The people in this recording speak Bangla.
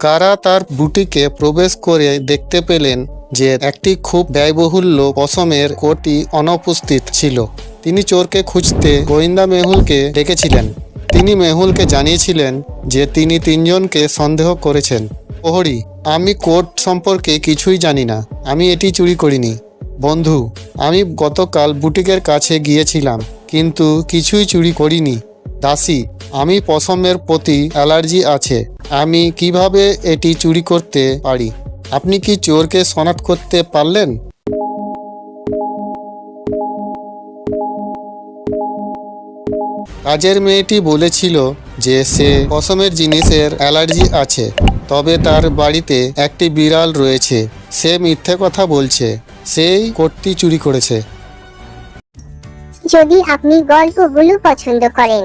কারা তার বুটিকে প্রবেশ করে দেখতে পেলেন যে একটি খুব ব্যয়বহুল্য পশমের কোটি অনুপস্থিত ছিল। তিনি চোরকে খুঁজতে গোয়েন্দা মেহুলকে ডেকেছিলেন। তিনি মেহুলকে জানিয়েছিলেন যে তিনি তিনজনকে সন্দেহ করেছেন। প্রহরী আমি কোট সম্পর্কে কিছুই জানি না। আমি এটি চুরি করিনি। বন্ধু, আমি গতকাল বুটিকের কাছে গিয়েছিলাম, কিন্তু কিছুই চুরি করিনি। দাসী আমি পশমের প্রতি অ্যালার্জি আছে, আমি কীভাবে এটি চুরি করতে পারি? আপনি কি চোরকে শনাক্ত করতে পারলেন? কাজের মেয়েটি বলেছিল যে সে পশমের জিনিসের অ্যালার্জি আছে, তবে তার বাড়িতে একটি বিড়াল রয়েছে, সে মিথ্যে কথা বলছে, সেই কোটটি চুরি করেছে। যদি আপনি গল্পগুলো পছন্দ করেন